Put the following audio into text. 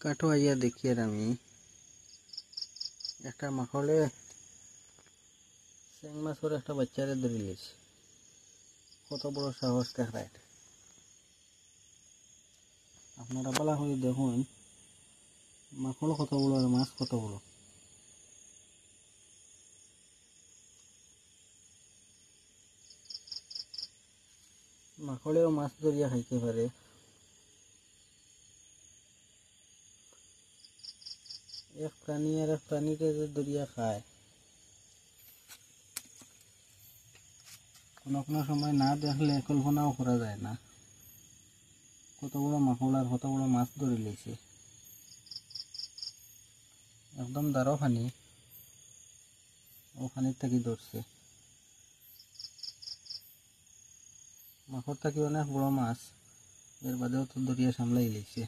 কাঠো আইয়া দেখি আর আমি একটা মাখলে চেং মাছের একটা বাচ্চারে ধরে লিস কত বড় সাহস দেখায় আপনারা পালা করে দেখুন মাখল কত বড় আর মাছ কত বড়। মাখলেও মাছ ধরিয়া খাইতে পারে। এক প্রাণী আর এক প্রাণীকে যে ধরিয়া খায়। কোনো কোনো সময় না দেখলে কল্পনাও করা যায় না। কত বড় আর কত বড় মাছ ধরে লিয়েছে একদম দারো ফানি ও ফানির থাকি ধরছে। মাখর থাকি অনেক বড় মাছ? এর বাদেও তো দরিয়া সামলাই লিয়েছে